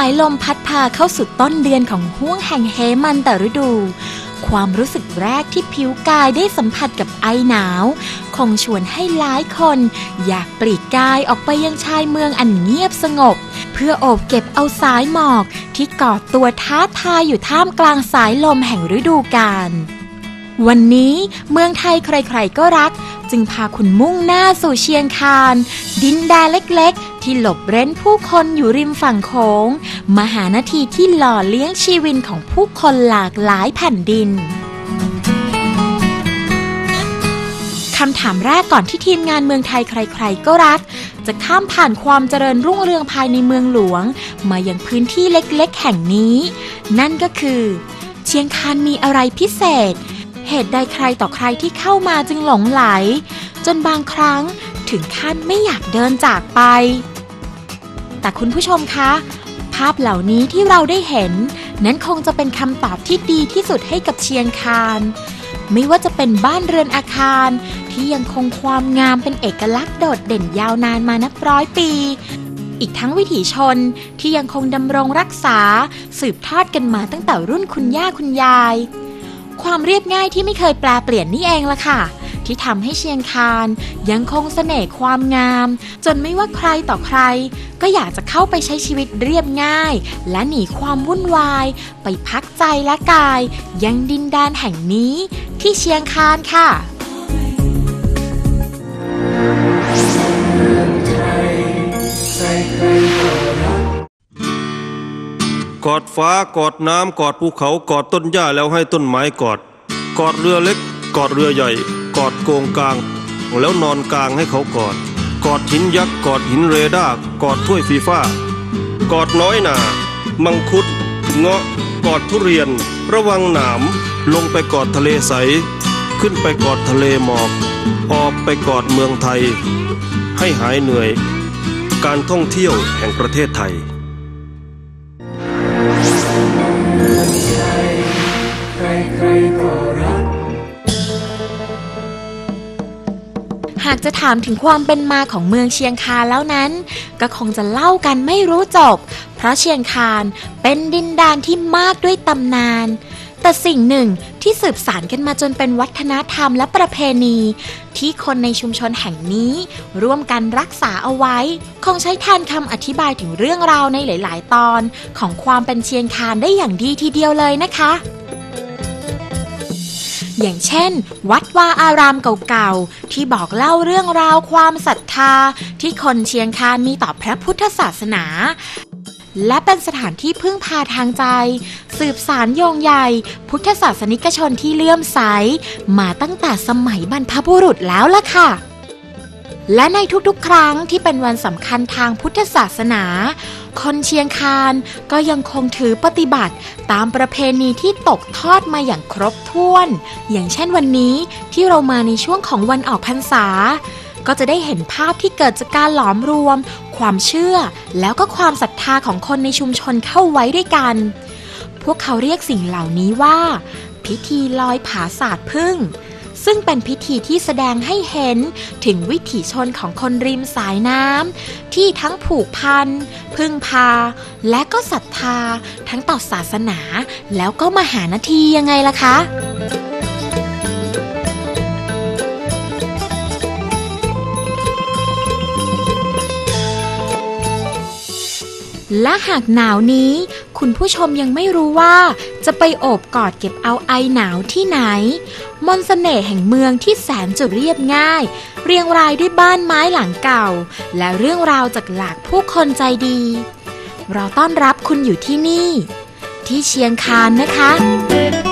ายลมพัดพาเข้าสู่ต้นเดือนของห้วงแห่งเฮมันแต่ฤดู ความรู้สึกแรกที่ผิวกายได้สัมผัสกับไอหนาว คงชวนให้หลายคน อยากปลีกกายออกไปยังชายเมืองอันเงียบสงบ เพื่อโอบเก็บเอาสายหมอกที่กอดตัวท้าทายอยู่ท่ามกลางสายลมแห่งฤดูกาลวันนี้เมืองไทยใครๆก็รัก จึงพาคุณมุ่งหน้าสู่เชียงคาน ดินแดนเล็กๆ ที่หลบเร้นผู้คนอยู่ริมฝั่งโขง มหานาทีที่หล่อเลี้ยงชีวินของผู้คนหลากหลายแผ่นดินคำถามแรกก่อนที่ทีมงานเมืองไทยใครๆ ก็รัก จะข้ามผ่านความเจริญรุ่งเรืองภายในเมืองหลวง มายังพื้นที่เล็กๆ แห่งนี้ นั่นก็คือ เชียงคานมีอะไรพิเศษ เหตุใดใครต่อใครที่เข้ามาจึงหลงไหล จนบางครั้งถึงขั้นไม่อยากเดินจากไป แต่คุณผู้ชมคะ ภาพเหล่านี้ที่เราได้เห็น นั้นคงจะเป็นคำตอบที่ดีที่สุดให้กับเชียงคานไม่ว่าจะเป็นบ้านเรือนอาคาร ที่ยังคงความงามเป็นเอกลักษณ์โดดเด่นยาวนานมานับร้อยปี อีกทั้งวิถีชนที่ยังคงดำรงรักษา สืบทอดกันมาตั้งแต่รุ่นคุณย่าคุณยาย ความเรียบง่ายที่ไม่เคยแปลเปลี่ยนนี่เองล่ะค่ะ ที่ทำให้เชียงคานยังคงเสน่ห์ความงาม จนไม่ว่าใครต่อใคร ก็อยากจะเข้าไปใช้ชีวิตเรียบง่าย และหนีความวุ่นวาย ไปพักใจและกาย ยังดินแดนแห่งนี้ที่เชียงคานค่ะกอดฟ้ากอดน้ำกอดภูเขากอดต้นหญ้าแล้วให้ต้นไม้กอด กอดเรือเล็ก กอดเรือใหญ่ กอดโกงกลาง แล้วนอนกลางให้เขากอด กอดหินยักษ์กอดหินเรดาร์กอดถ้วยฟีฟ้ากอดน้อยหนา มังคุด เงาะกอดทุเรียน ระวังหนาม ลงไปกอดทะเลใส ขึ้นไปกอดทะเลหมอก ออกไปกอดเมืองไทย ให้หายเหนื่อย การท่องเที่ยวแห่งประเทศไทย จะถามถึงความเป็นมาของเมืองเชียงคานแล้วนั้น ก็คงจะเล่ากันไม่รู้จบ เพราะเชียงคานเป็นดินแดนที่มากด้วยตำนาน แต่สิ่งหนึ่งที่สืบสานกันมาจนเป็นวัฒนธรรมและประเพณี ที่คนในชุมชนแห่งนี้ ร่วมกันรักษาเอาไว้ คงใช้แทนคำอธิบายถึงเรื่องราวในหลาย ๆ ตอน ของความเป็นเชียงคานได้อย่างดีทีเดียวเลยนะคะ อย่างเช่น วัดวาอารามเก่าๆ ที่บอกเล่าเรื่องราวความศรัทธา ที่คนเชียงคานมีต่อพระพุทธศาสนา และเป็นสถานที่พึ่งพาทางใจ สืบสารโยงใยพุทธศาสนิกชนที่เลื่อมใส มาตั้งแต่สมัยบรรพบุรุษแล้วล่ะค่ะและในทุกๆ ครั้งที่เป็นวันสำคัญทางพุทธศาสนา คนเชียงคานก็ยังคงถือปฏิบัติตามประเพณีที่ตกทอดมาอย่างครบถ้วน อย่างเช่นวันนี้ที่เรามาในช่วงของวันออกพรรษา ก็จะได้เห็นภาพที่เกิดจากการหลอมรวม ความเชื่อ แล้วก็ความศรัทธาของคนในชุมชนเข้าไว้ด้วยกัน พวกเขาเรียกสิ่งเหล่านี้ว่า พิธีลอยผาศาสตร์พึ่ง ซึ่งเป็นพิธีที่แสดงให้เห็นถึงวิถีชนของคนริมสายน้ำที่ทั้งผูกพัน พึ่งพา และก็ศรัทธา ทั้งต่อศาสนา แล้วก็มหานาทียังไงล่ะคะและหากหนาวนี้ คุณผู้ชมยังไม่รู้ว่า จะไปโอบกอดเก็บเอาไอหนาวที่ไหน มนต์เสน่ห์แห่งเมืองที่แสนจะเรียบง่าย เรียงรายด้วยบ้านไม้หลังเก่า และเรื่องราวจากหลากผู้คนใจดี เราต้อนรับคุณอยู่ที่นี่ ที่เชียงคานนะคะ